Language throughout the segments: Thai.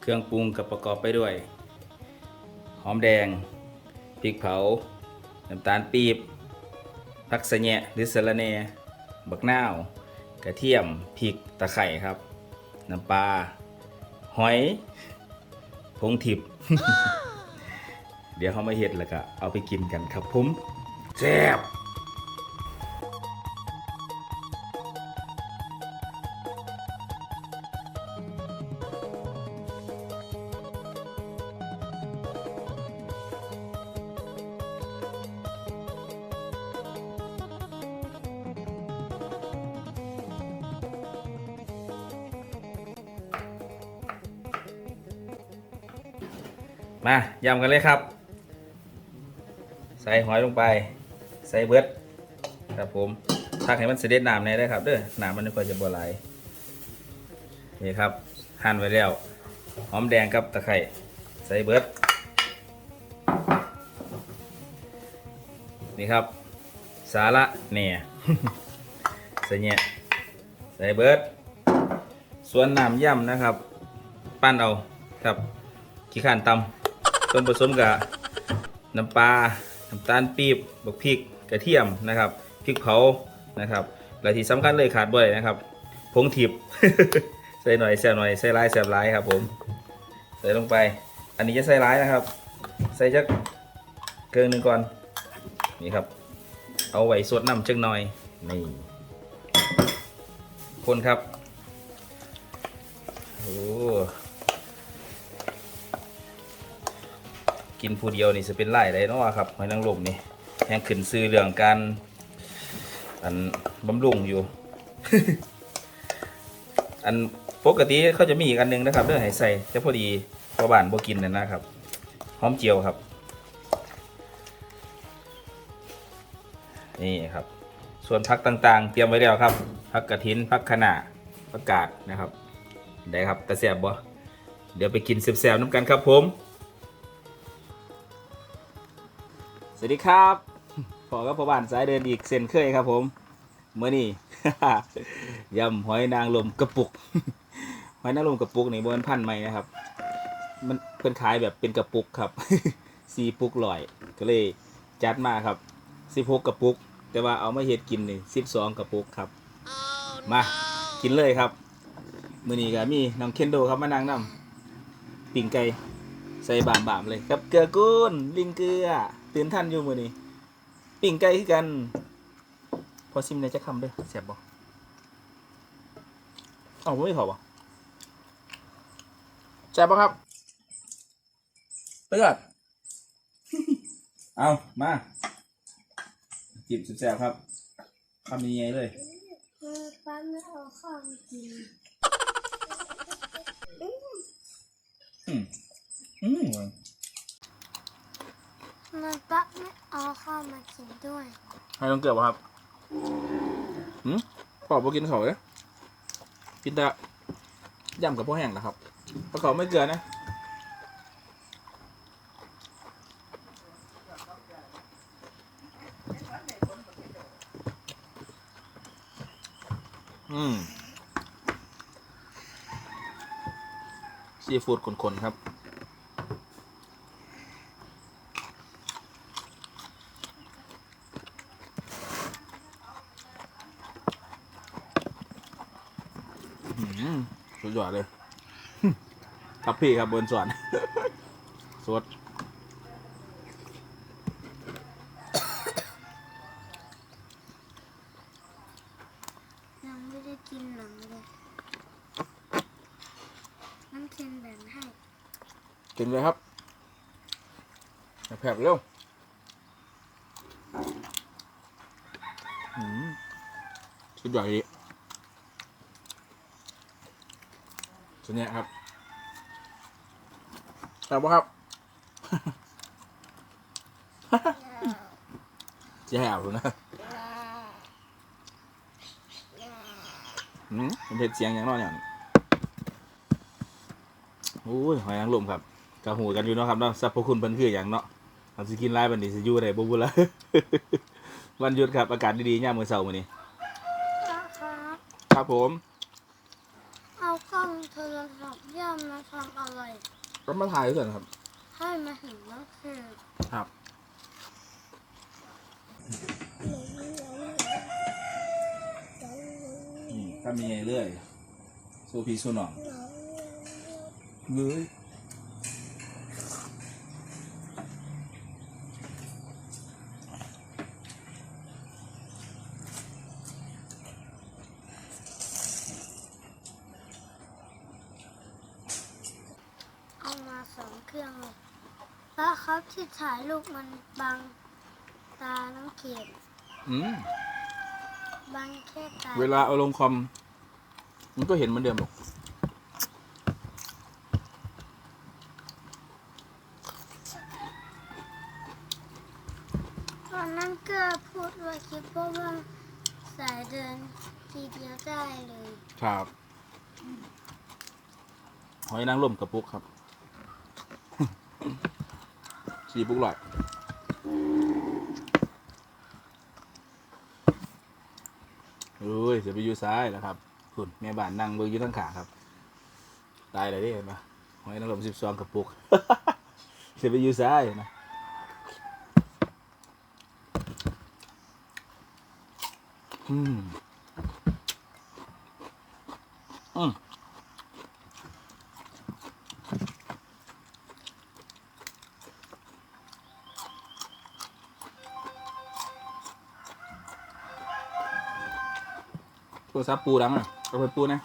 เครื่องปรุงกับประกอบไปด้วย หอมแดงพริกเผา น้ำตาลปี๊บผักสะแหนะหรือสะระแหน่บักนาว กระเทียมพริกตะไคร่ครับ น้ำปลาหอยผงทิพย์เดี๋ยวเขามาเห็ดแล้วก็เอาไปกินกันครับผมแซ่บ มายำกันเลยครับ ใส่หอยลงไป ใส่เบิดครับผมพักให้มันเสด็จน้ำในได้ครับเด้อน้ำมันไม่ค่อยจะบไหลายนี่ครับหั่นไว้แล้วหอมแดงกับตะไคร่ใส่เบิดนี่ครับ สาระเนี่ยใส่เนี่ยใส่เบิดส่วนน้ำย่ำนะครับ ปั้นเอาครับขี้ข่านตำ ส่วนผสมกับน้ำปลา น้ำตาลปี๊บบักพริก กระเทียมนะครับ พริกเผา นะครับ และที่สำคัญเลยขาดบ่ได้นะครับ ผงทิบใส่หน่อยแซ่บหน่อยใส่ร้ายแซ่บร้ายครับผม ใส่ลงไป อันนี้จะใส่ร้ายนะครับ ใส่จักเกลือหนึ่งก่อน นี่ครับ เอาไว้สดน้ำจักหน่อย นี่ คนครับ โอ้ กินผู้เดียวนี่จะเป็นไล่ได้เนาะครับหอยนางรมนี่แห้งขึ้นซื้อเรื่องการอันบำรุงอยู่ อันปกติเขาจะมีอีกอันหนึงนะครับเรื่องให้ใส่แต่พอดีพอบ้านบ่กินนั่นนะครับหอมเจียวครับ นี่ครับ ส่วนพักต่างๆ เตรียมไว้แล้วครับพักกระถินพักขนาพักกาดนะครับ ได้ครับตะแสบบ่เดี๋ยวไปกินแสบๆน้ำกันครับผม สวัสดีครับพอกับพ่อบ้านสายเดินอีกเส้นเคยครับ ผมเมื่อนี้ยำหอยนางรมกระปุก หอยนางรมกระปุกนี่บนพันธุ์ใหม่นะครับ มันเพิ่นขายแบบเป็นกระปุกครับสี่ปุกลอย ก็เลยจัดมาครับสิบหกกระปุก แต่ว่าเอามาเฮ็ดกินนี่สิบสองกระปุกครับ มากินเลยครับมื้อนี้ก็มีน้องเคนโดครับมานั่งนำปิ่งไก่ใส่บามๆเลยครับเกลือกุ้นลิงเกลือ ตื่นทันอยู่มื้อนี้ปิ่งไก่คือกัน พอซิมในจะคำเด้อแซ่บบ่เอ้าบ่มีเขาบ่แซ่บบ่ครับเตือดเอามาจิบแซ่บๆครับคำนี้ไงเลยคือป้าไม่เอาข้าวมากินอืมอืม มันป้าไม่เอาข้าวมากินด้วยให้ต้องเกือบครับหืมปอบบ่กินเขาเลยกินแต่ยำกับพวกแห้งนะครับเพราะเขาไม่เกลือนะ อืมซีฟู้ดคนๆครับ อืมสุดยอดเลย ครับพี่ครับบนสวนสดยังไม่ได้กินหนังเลยน้ำเค็มแบ่งให้กินเลยครับอย่าแผลบเร็วอืมสุดยอดดีสุดเนี้ยครับ แต่ว่าครับจะแหวเลยนะอืมเป็นเพชรเสียงอย่างน้อยอย่างโอ้ยหอยนางรมครับกระหูกันอยู่เนาะครับเนาะสรรพคุณเพิ่นคืออย่างเนาะทำสิกินไล่บันนี้สิอยู่ได้บ่บุละวันหยุดครับ อากาศดีๆย่ามมื้อเช้ามื้อนี้ป้าครับครับผม เอา กล้องโทรศัพท์ย่ามาทำอะไร ก็มาถ่ายด้วยกันครับ ให้มาเห็นว่าคือครับนี่ก็มีไงเรื่อย สู้พี่สู้น้องเว้ย เอามาสองเครื่องเลยแล้วครับที่ถ่ายรู ปมันบังตาน้องเกียรติอืมบังแค่ตาเวลาเอาลงคอม มันก็เห็นเหมือนเดิมหรอกตอนนั้นก็พูดว่าคิดเพราะว่าสายเดินทีเดียวได้เลยครับหอยนางรมกระปุกครับ สี่ปุกหลอด เอ้ยเสียไปอยู่ซ้ายแล้วครับคุณแม่บ้านนั่งเบิ่งอยู่ทั้งขาครับ ตายเลยดิเห็นปะหอยนางรมสิบสองกระปุกเสียไปอยู่ซ้ายนะอืม ตัวซับปูดังอะเอาไปปูนะ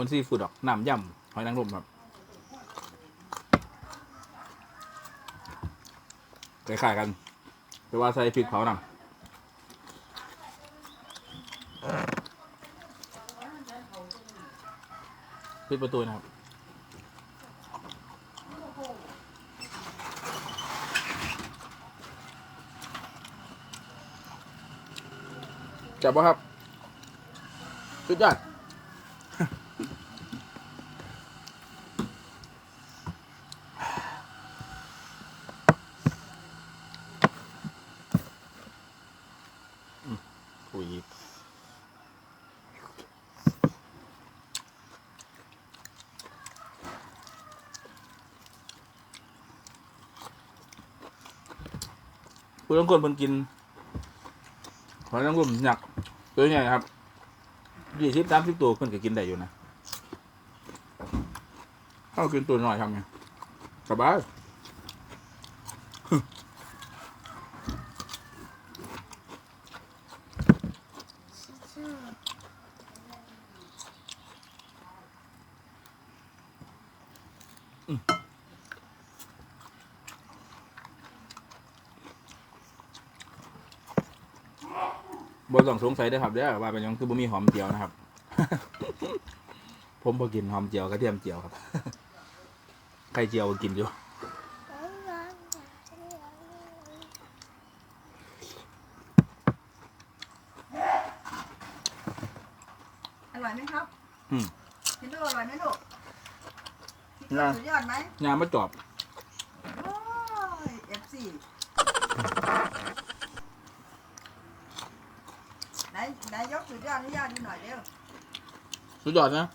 มือนซีฟู้ดดอกน้ำยำหอยนางรมครับคล้ายๆกัน แต่ว่าใส่พริกเผานำปิดประตูนะครับจับปะครับสุดยอด อืมคุย ผู้ต้องคนเพิ่นกินหอยนางรมหนักตัวใหญ่ครับยี่สิบสามสิบตัวเพิ่นก็กินได้อยู่นะเข้ากินตัวหน่อยทำไงสบาย บ่ต้องสงสัยเด้อครับเด้อว่าเป็นหยังคือบ่มีหอมเจียวนะครับ ผมบ่กินหอมเจียวกระเทียมเจียวครับ ไข่เจียวก็กินอยู่ อร่อยไหมครับอืม พี่ลูกอร่อยไหมลูกพี่นะสุดยอดไหม ยามมาจอบ โอ้ยเอฟซีไหนไหนยกสุดยอดให้ย่าดูหน่อยเร็ว สุดยอดนะ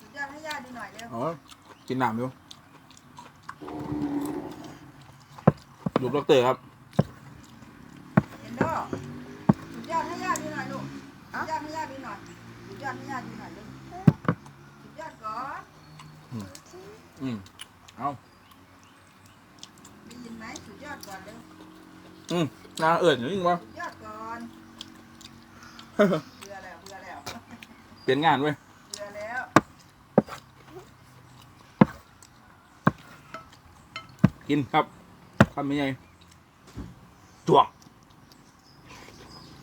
สุดยอดให้ย่าดูหน่อยเร็วอ๋อกินน้ำอยู่ลูกดอกเตอร์ครับเห็นโดสุดยอดให้ย่าดูหน่อยลูกสุดยอดให้ย่าดูหน่อยสุดยอดให้ย่าดูหน่อยลูกสุดยอดก่อนอืมเอาได้ยินไหมสุดยอดก่อนเร็วอืมนางเอิญอยู่ยิ่งวะสุดยอดก่อนเบื่อแล้วเบื่อแล้วเปลี่ยนงานเว้ย เบื่อแล้ว กินครับทำยังไงจวก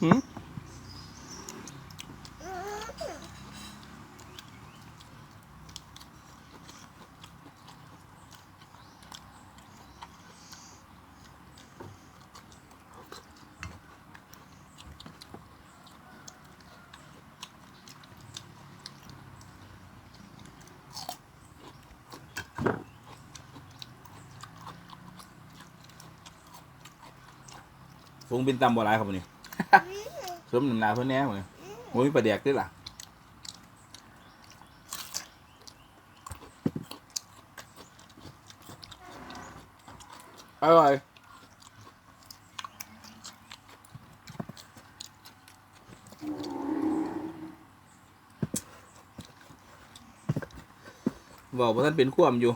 หืม งเป็นตำบัวลายครับวันนี้ สมน้ำหนาเพื่อนแน่วันนี้โอ้ยปลาแดกด้วยล่ะอร่อยบอกว่าท่านเป็นขวมอยู่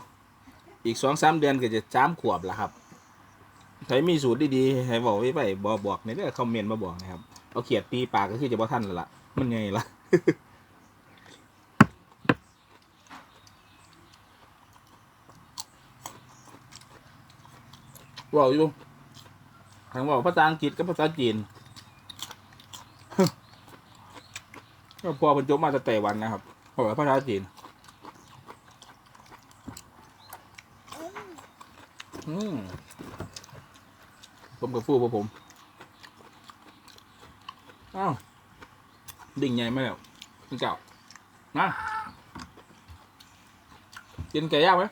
อีกสองสามเดือนก็จะจ้ามขวบแล้วครับ ใครมีสูตรดีๆให้บอกไว้ไปบอกบอกในเรื่องคอมเมนต์มาบอกนะครับ เอาเขียดตีปากก็คือจะบ่ท่านแล้วล่ะมันไงล่ะบอกอยู่ทางบอกภาษาอังกฤษกับภาษาจีนก็พอเป็นจบมาจากไต้หวันนะครับบอกว่าภาษาจีนอืม ผมกับฟูพวกผมอ้าวดิ่งใหญ่มาแล้วกินเก่านะกินไก่ย่างไหม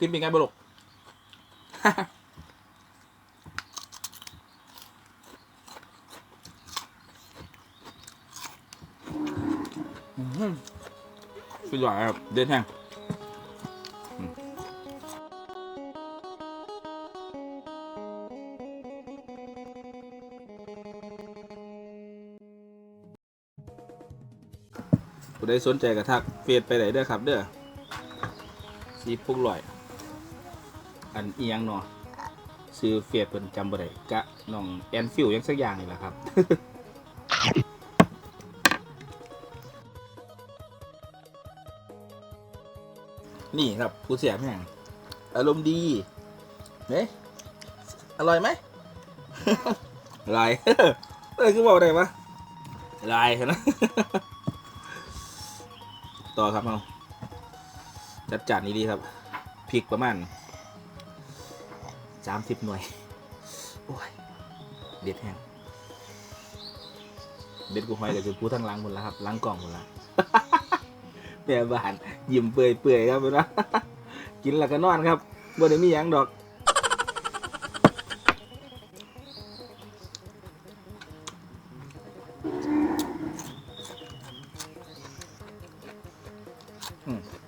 กินเป็นไงบลกสุดยอดครับเด็ดแห้ง ผู้ใดสนใจกระทักเฟซไปไหนเด้อครับ เด้อสีพุกลอย อันเอียงเนาะซื้อเฟซเป็นจำบ่ได้กะน้องแอนฟิวยังสักอย่างนี่แหละครับนี่ครับผู้เสียแม่งอารมณ์ดีเน่อร่อยไหมลายเออคือบอกได้ปะลายนะ ต่อครับเอาจัดจานนี้ดีครับพริกประมาณสามสิบหน่วย โอ้ย เด็ดแห้งเด็ดกูหอยกับจะพูดทั้งล้างหมดแล้วครับล้างกล่องหมดแล้วแม่บ้านยิ้มเปื่อยเปื่อยๆครับเนะกินแล้วก็นอนครับบ่ได้มีหยังดอก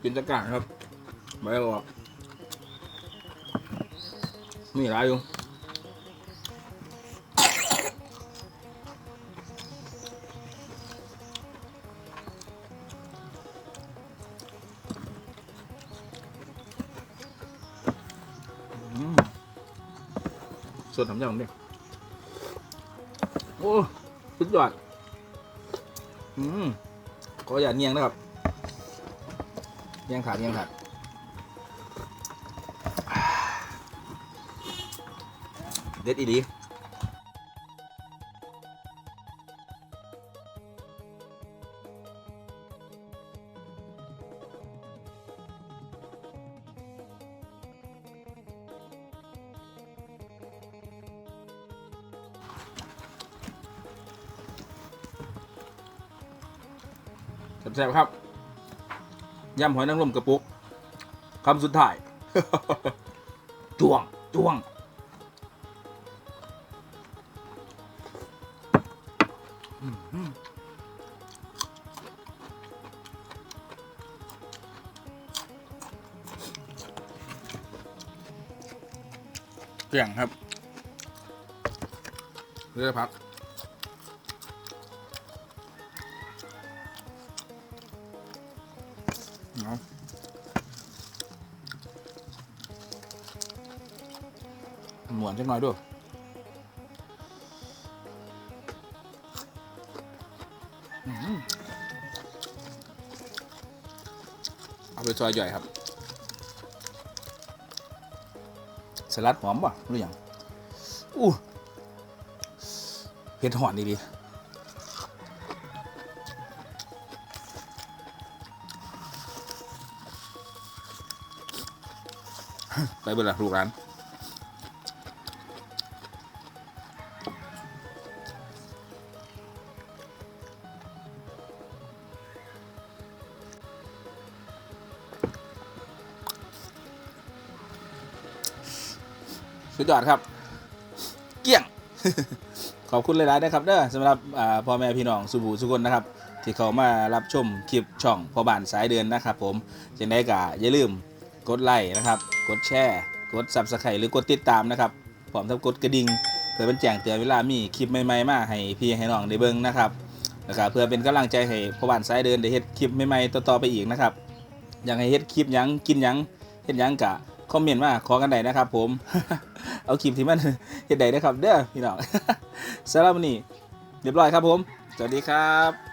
กินตะกร้าครับใบออกมีหลายอยู่ส่วนทำยังเนี่ยโอ้สุดยอด อืมขออย่าเนียงนะครับ ยังขาดยังขาดเด็ดอีดีแซ่บๆครับ ยำหอยนางรมกระปุกคำสุดท้าย จ้วงจ้วง เกลี่ยงครับเรือพัก หมวนจังหน่อยด้วยเอาไปซอยย่อยครับ สลัดหอมป่ะหรือยังอู้เผ็ดหอนดีดีไปเบอร์ละลูกร้าน สุดยอดครับ เกลี้ยง ขอบคุณหลายๆนะครับเด้อสำหรับพ่อแม่พี่น้องสุบูสุคนนะครับ ที่เขามารับชมคลิปช่องพ่อบ้านสายเดือนนะครับ ผมจังได้ก็อย่าลืมกดไลค์นะครับ กดแชร์กด Subscribe หรือกดติดตามนะครับพร้อมทั้งกดกระดิ่งเพื่อเป็นแจ้งเตือนเวลามีคลิปใหม่ๆมาให้พี่ให้น้องได้เบิ่งนะครับนะครับเพื่อเป็นกำลังใจให้พ่อบ้านสายเดินได้เฮ็ดคลิปใหม่ๆต่อๆไปอีกนะครับอยากให้เฮ็ดคลิปยังกินยังเฮ็ดยังกะ อมเมนต์มาขอกันได้นะครับผม เอาคลิปที่มันเฮ็ดได้นะครับ เด้อพี่น้องสำหรับวันนี้เรียบร้อยครับผม สวัสดีครับ